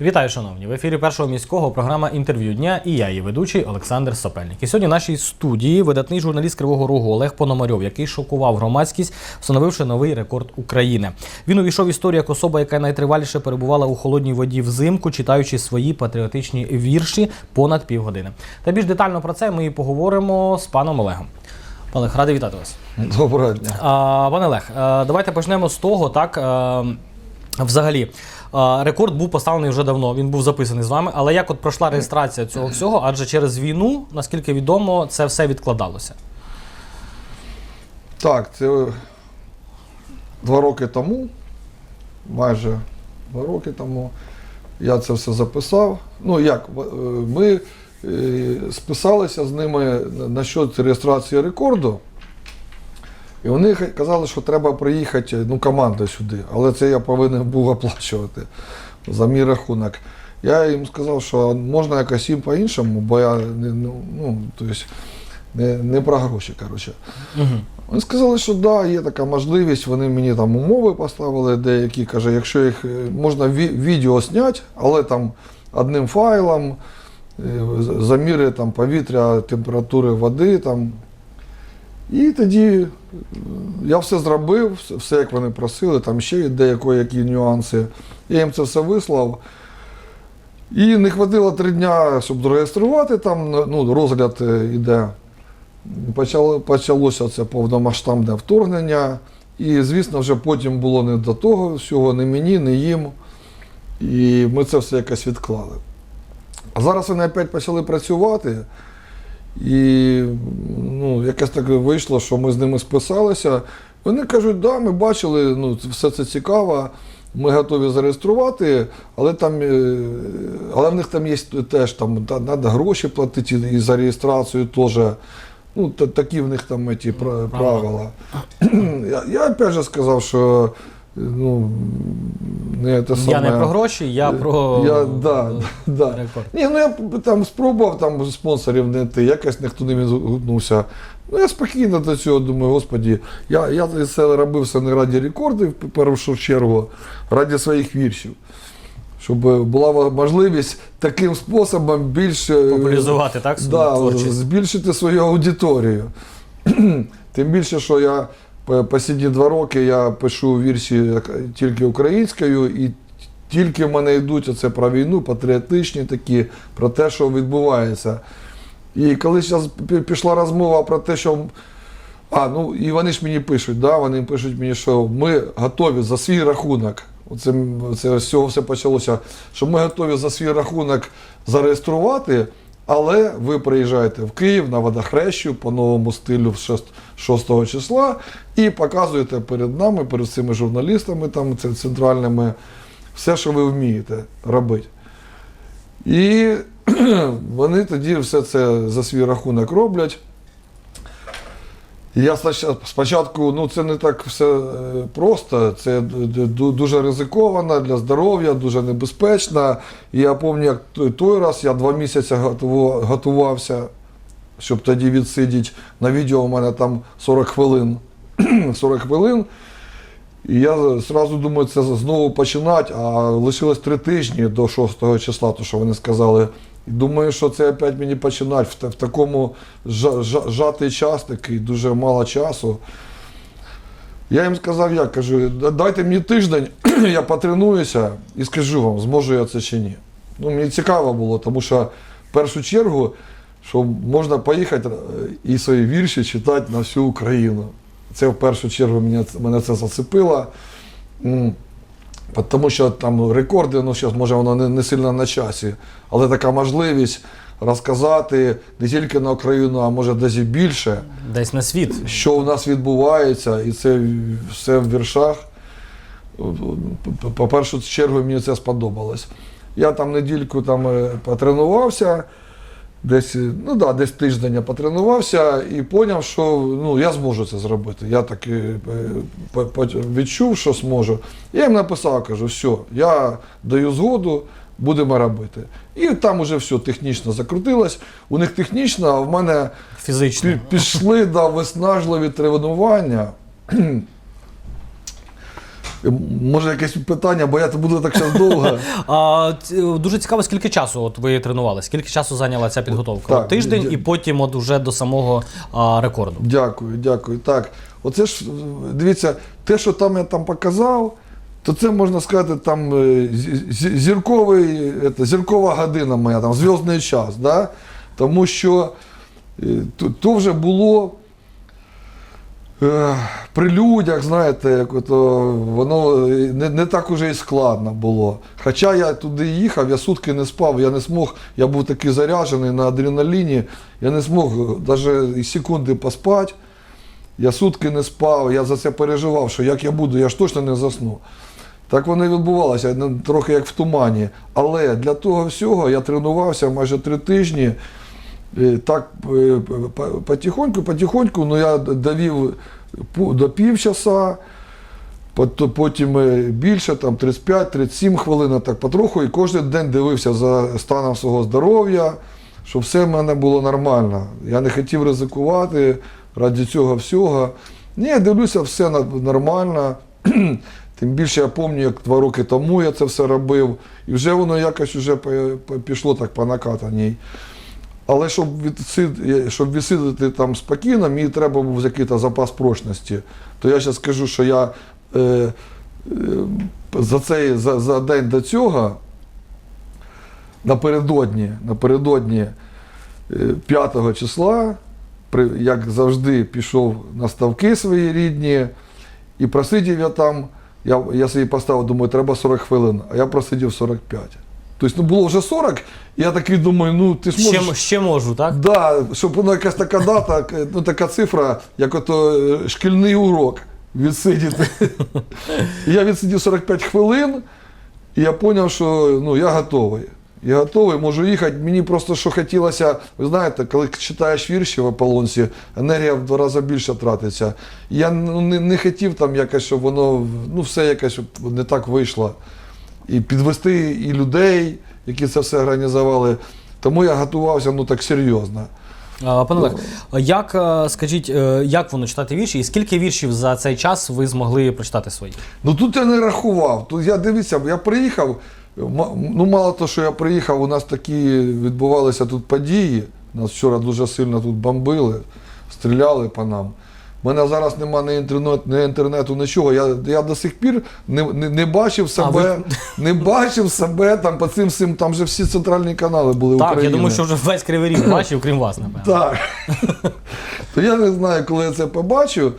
Вітаю, шановні! В ефірі першого міського програма інтерв'ю дня і я, її ведучий Олександр Сапельник. І сьогодні в нашій студії видатний журналіст Кривого Рогу Олег Пономарьов, який шокував громадськість, встановивши новий рекорд України. Він увійшов в історію як особа, яка найтриваліше перебувала у холодній воді взимку, читаючи свої патріотичні вірші понад півгодини. Та більш детально про це ми і поговоримо з паном Олегом. Олег, радий вітати вас. Доброго дня. А, пане Олег, давайте почнемо з того, так. Взагалі, е, рекорд був поставлений вже давно, він був записаний з вами. Але як от пройшла реєстрація цього всього? Адже через війну, наскільки відомо, це все відкладалося. Так, це два роки тому, майже два роки тому, я це все записав. Ну як, е, ми е, списалися з ними насчет реєстрації рекорду. І вони казали, що треба приїхати ну, команда сюди, але це я повинен був оплачувати за мій рахунок. Я їм сказав, що можна якось їм по-іншому, бо я не, ну, тобто, не, не про гроші. Коротше. Угу. Вони сказали, що да, є така можливість. Вони мені там умови поставили деякі. Каже, якщо їх е, можна ві- відео зняти, але там одним файлом, е, заміри там повітря, температури води там. І тоді е, я все зробив, все- як вони просили, там ще деякі які нюанси. Я їм це все вислав. І не хватило три дня, щоб зареєструвати там, ну, розгляд е, іде. Почало, почалося це повномасштабне вторгнення. І, звісно, вже потім було не до того всього, не мені, не їм. І ми це все якось відклали. А зараз вони опять почали працювати. І ну, якось так вийшло, що ми з ними списалися. Вони кажуть, да, ми бачили, ну, все це цікаво, ми готові зареєструвати, але там, е, але в них там є теж там, треба гроші платити і за реєстрацію теж. Ну, такі в них там ті пра- правила. Я, я опять же сказав, що ну, не те саме. Я не про гроші, я про Я, да, да. рекорд. Ні, ну я там спробував там спонсорів знайти, якось ніхто не відгукнувся. Ну я спокійно до цього думаю, господі, я, я це робив все не раді рекордів, в першу чергу, раді своїх віршів. Щоб була можливість таким способом більше Популяризувати, так, да, творчість? збільшити свою аудиторію. Тим більше, що я по- останні два роки я пишу вірші тільки українською, і тільки в мене йдуть оце про війну, патріотичні такі, про те, що відбувається. І коли зараз пішла розмова про те, що. А, ну і вони ж мені пишуть, да, вони пишуть мені, що ми готові за свій рахунок. Оце, це з цього все почалося, що ми готові за свій рахунок зареєструвати, але ви приїжджаєте в Київ на водохрещу по новому стилю в 6, 6 числа і показуєте перед нами, перед цими журналістами там, це- центральними, все, що ви вмієте робити. І вони тоді все це за свій рахунок роблять. Я спочатку, ну це не так все е, просто, це дуже ризиковано для здоров'я, дуже небезпечно. Я пам'ятаю, як той раз я два місяці готувався, щоб тоді відсидіти. На відео у мене там 40 хвилин. 40 хвилин. І я одразу думаю, це знову починати, а лишилось три тижні до 6 числа, то що вони сказали. І думаю, що це опять мені починати в, в такому жа- жа- жатий час, такий дуже мало часу. Я їм сказав, як кажу, дайте мені тиждень, я потренуюся і скажу вам, зможу я це чи ні. Ну, мені цікаво було, тому що в першу чергу, що можна поїхати е, і свої вірші читати на всю Україну. Це в першу чергу мене, мене це зацепило. Тому що там рекорди, ну зараз може воно не, не сильно на часі, але така можливість розказати не тільки на Україну, а може десь і більше, Десь на світ. що у нас відбувається, і це все в віршах. По першу чергу мені це сподобалось. Я там недільку там е, потренувався, десь, ну да, десь тиждень я потренувався і зрозумів, що ну, я зможу це зробити. Я так е, відчув, що зможу. Я їм написав, кажу, все, я даю згоду, будемо робити. І там уже все технічно закрутилось. У них технічно, а в мене Фізично. Пішли да, виснажливі тренування. Може, якесь питання, бо я то буду так зараз довго. А, дуже цікаво, скільки часу от ви тренувалися? Скільки часу зайняла ця підготовка? Так, тиждень я- і потім от уже до самого а, рекорду. Дякую, дякую. Так, оце ж дивіться, те, що там я там показав, то це можна сказати, там е, зі- зі- зірковий, это, зіркова година моя, там зв'язний час. Да? Тому що е, то, то вже було. Е, При людях, знаєте, ото, воно не, не так уже і складно було. Хоча я туди їхав, я сутки не спав, я не змог, я був такий заряджений на адреналіні, я не змог навіть і секунди поспати. Я сутки не спав, я за це переживав, що як я буду, я ж точно не засну. Так воно і відбувалося, ну, трохи як в тумані. Але для того всього я тренувався майже три тижні. Е, Так е, по- потихоньку, потихоньку, ну я довів до півчаса, потім е, більше, там 35-37 хвилин, так потроху, і кожен день дивився за станом свого здоров'я, щоб все в мене було нормально. Я не хотів ризикувати раді цього всього. Ні, я дивлюся, все нормально. Тим більше я пам'ятаю, як два роки тому я це все робив, і вже воно якось вже пішло так по накатаній. Але щоб відсид- щоб відсидити там спокійно, мені треба був якийсь запас прочності. То я зараз скажу, що я е, е, за, цей, за, за день до цього, напередодні, напередодні е, 5 числа, при, як завжди, пішов на ставки свої рідні, і просидів я там, я, я собі поставив, думаю, треба 40 хвилин, а я просидів 45. Тобто ну, було вже 40, і я такий думаю, ну ти ж можеш. Ще, ще можу, так? Да, щоб воно якась така дата, ну така цифра, як ото е, шкільний урок відсидіти. Я відсидів 45 хвилин, і я зрозумів, що ну, я готовий. Я готовий, можу їхати. Мені просто що хотілося, ви знаєте, коли читаєш вірші в Аполлонці, енергія в два рази більше тратиться. Я ну, не, не хотів там якось, щоб воно ну, все якось не так вийшло. І підвести і людей, які це все організували. Тому я готувався ну так серйозно. А, Пане Олег, як е, скажіть, е, як воно читати вірші, і скільки віршів за цей час ви змогли прочитати свої? Ну тут я не рахував. Тут я дивіться, я приїхав. Ну, мало того, що я приїхав, у нас такі відбувалися тут події. Нас вчора дуже сильно тут бомбили, стріляли по нам. У мене зараз немає ні інтернету, ні інтернету, нічого. Я, я до сих пір не, не, не бачив себе, не бачив себе там по цим всім, там же всі центральні канали були Так, України. я думаю, що вже весь кривий ріг бачив, крім вас, напевно. Так. То я не знаю, коли я це побачу.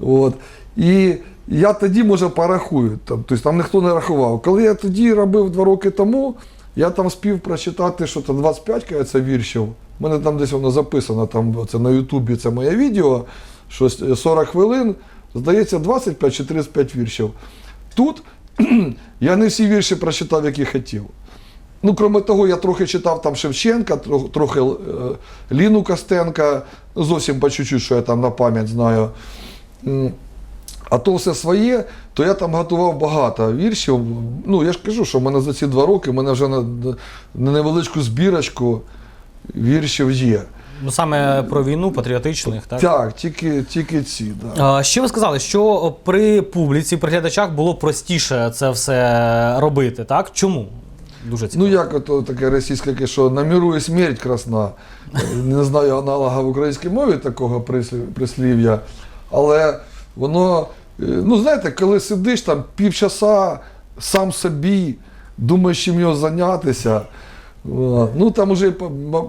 От. І я тоді, може, порахую. Там, тобто там ніхто не рахував. Коли я тоді робив два роки тому, я там спів прочитати, що то 25 кажеться, віршів. У мене там десь воно записано, там, це на Ютубі це моє відео, що 40 хвилин, здається, 25 чи 35 віршів. Тут я не всі вірші прочитав, які хотів. Ну, крім того, я трохи читав там Шевченка, трохи, е, Ліну Костенка, зовсім по чуть-чуть, що я там на пам'ять знаю. А то все своє, то я там готував багато віршів. Ну, я ж кажу, що в мене за ці два роки в мене вже на невеличку збірочку віршів є. Ну саме про війну, патріотичних, так? Так, тільки, тільки ці. Да. А, Ще ви сказали, що при публіці, при глядачах було простіше це все робити, так? Чому? Дуже цікаво. Ну, як ото таке російське, що на міру і смерть красна. Не знаю аналога в українській мові такого прислів- прислів'я, але воно, е, ну знаєте, коли сидиш там півчаса сам собі, думаєш, чим його зайнятися. Ну там вже по- по-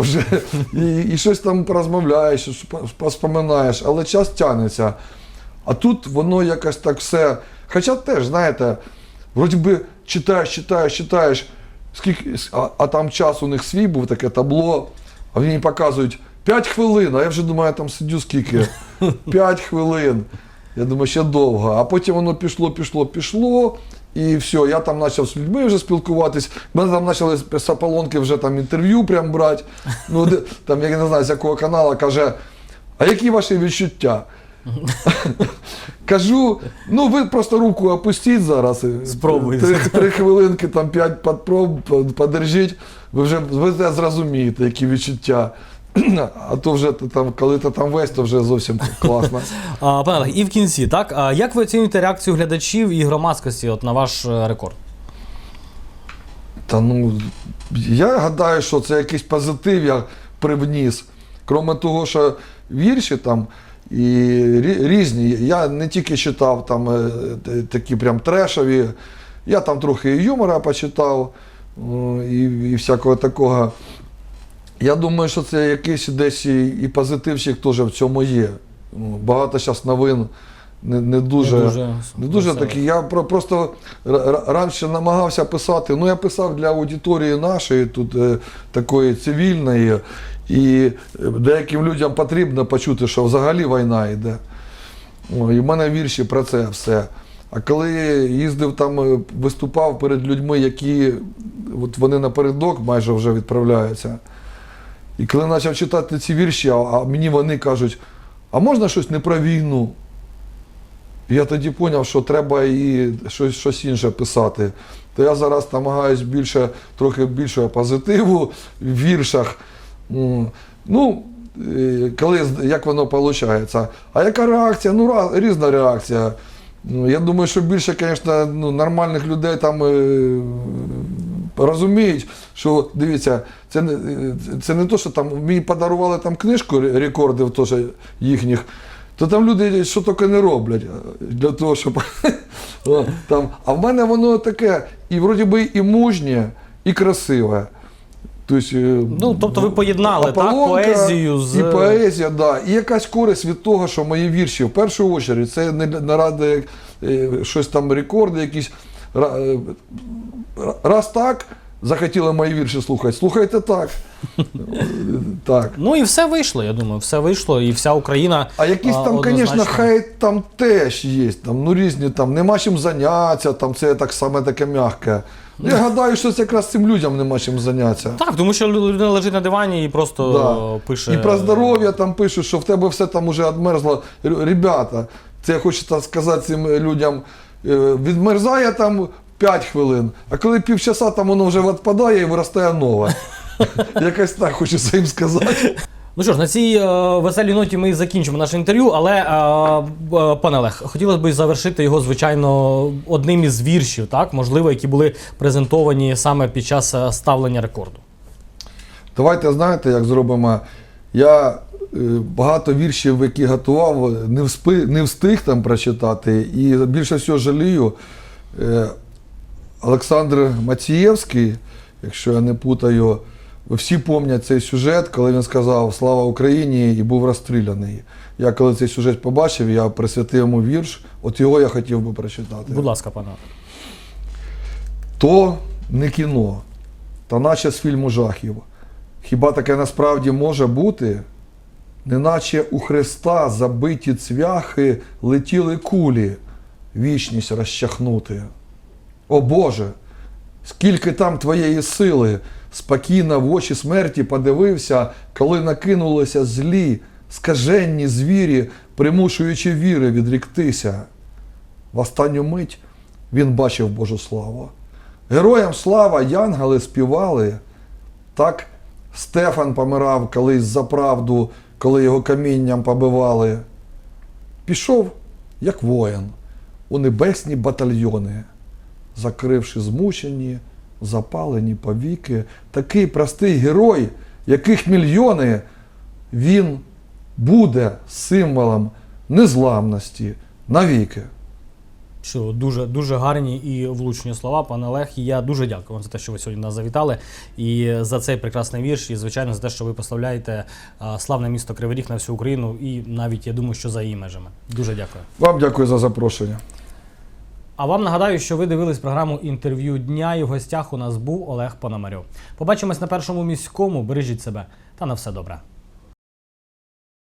вже і, і щось там порозмовляєш, поспоминаєш, але час тягнеться. А тут воно якось так все. Хоча теж, знаєте, вроді би читаєш, читаєш, читаєш, скільки, а, а там час у них свій був таке табло, а мені показують 5 хвилин, а я вже думаю, там сидю скільки. 5 хвилин. Я думаю, ще довго. А потім воно пішло, пішло, пішло. І все, я там почав з людьми вже спілкуватись. Мене там почали з з вже там інтерв'ю прям брати. Ну, де- там, я не знаю, з якого каналу каже, а які ваші відчуття? Кажу, ну ви просто руку опустіть зараз. Спробуйте. Три, три хвилинки, там п'ять подпроб, подержіть, ви вже ви зрозумієте, які відчуття. А то вже ти там, коли ти там весь, то вже зовсім класно. А, пане Олег, і в кінці, так? А як ви оцінюєте реакцію глядачів і громадськості от, на ваш е, рекорд? Та ну, я гадаю, що це якийсь позитив я привніс. Кроме того, що вірші там і рі- різні. Я не тільки читав там е, такі прям трешові, я там трохи і юмора почитав, о, і, і всякого такого. Я думаю, що це якийсь десь і, і позитивчик теж в цьому є. Ну, Багато зараз новин не, не дуже. Не дуже, Не дуже такі. Я про- просто раніше намагався писати. Ну, я писав для аудиторії нашої, тут е, такої цивільної, і е, деяким людям потрібно почути, що взагалі війна йде. О, і в мене вірші про це все. А коли їздив там, е, виступав перед людьми, які от вони напередок майже вже відправляються. І коли почав читати ці вірші, а, мені вони кажуть, а можна щось не про війну? Я тоді зрозумів, що треба і щось, щось інше писати. То я зараз намагаюся більше, трохи більшого позитиву в віршах. Ну, е, коли, як воно виходить. А яка реакція? Ну, різна реакція. Ну, Я думаю, що більше, звісно, ну, нормальних людей там е, розуміють, що дивіться, це не, е, це не то, що там мені подарували там книжку ре- рекордів теж їхніх. То там люди що тільки не роблять е, для того, щоб там. А в мене воно таке, і вроді би і мужнє, і красиве. Тобто, е, Ну, тобто ви поєднали, так, поезію з- І поезія, да. І якась користь від того, що мої вірші, в першу чергу, це не для- ради е, щось там рекорди, якісь. Ра- Раз так, захотіли мої вірші слухати, слухайте так. Так. Ну і все вийшло, я думаю, все вийшло, і вся Україна. А якісь там, звісно, хейт там теж є. Там, ну, різні там, нема чим зайнятися, там це так саме таке м'яке. Ну, Я гадаю, що це якраз цим людям нема чим зайнятися. Так, тому що людина лежить на дивані і просто Да. пише. І про здоров'я там пишуть, що в тебе все там уже відмерзло. Ребята, це я хочу так сказати цим людям, е, відмерзає там 5 хвилин, а коли півчаса там воно вже відпадає і виростає нове. Якось так хочу їм сказати. Ну що ж, на цій е, веселій ноті ми закінчимо наше інтерв'ю, але, е, е, пане Олег, хотілося б завершити його, звичайно, одним із віршів, так, можливо, які були презентовані саме під час е, ставлення рекорду. Давайте знаєте, як зробимо. Я е, багато віршів, які готував, не, вспи, не встиг там прочитати. І більше всього жалію. Е, Олександр Мацієвський, якщо я не путаю, всі пам'ятають цей сюжет, коли він сказав Слава Україні і був розстріляний. Я коли цей сюжет побачив, я присвятив йому вірш. От його я хотів би прочитати. Будь ласка, пане. То не кіно, та наче з фільму жахів. Хіба таке насправді може бути? Неначе у Христа забиті цвяхи летіли кулі, вічність розчахнути. О Боже, скільки там твоєї сили, спокійно в очі смерті подивився, коли накинулися злі, скаженні звірі, примушуючи віри відріктися. В останню мить він бачив Божу славу. Героям слава янгели співали. Так Стефан помирав колись за правду, коли його камінням побивали. Пішов, як воїн, у небесні батальйони, закривши змучені, запалені повіки, такий простий герой, яких мільйони, він буде символом незламності навіки. Що дуже дуже гарні і влучні слова, пане Олег. І я дуже дякую вам за те, що ви сьогодні нас завітали. І за цей прекрасний вірш, і звичайно за те, що ви прославляєте славне місто Кривий Ріг на всю Україну, і навіть я думаю, що за її межами. Дуже дякую. Вам дякую за запрошення. А вам нагадаю, що ви дивились програму інтерв'ю дня, і в гостях у нас був Олег Пономарьов. Побачимось на першому міському. Бережіть себе та на все добре.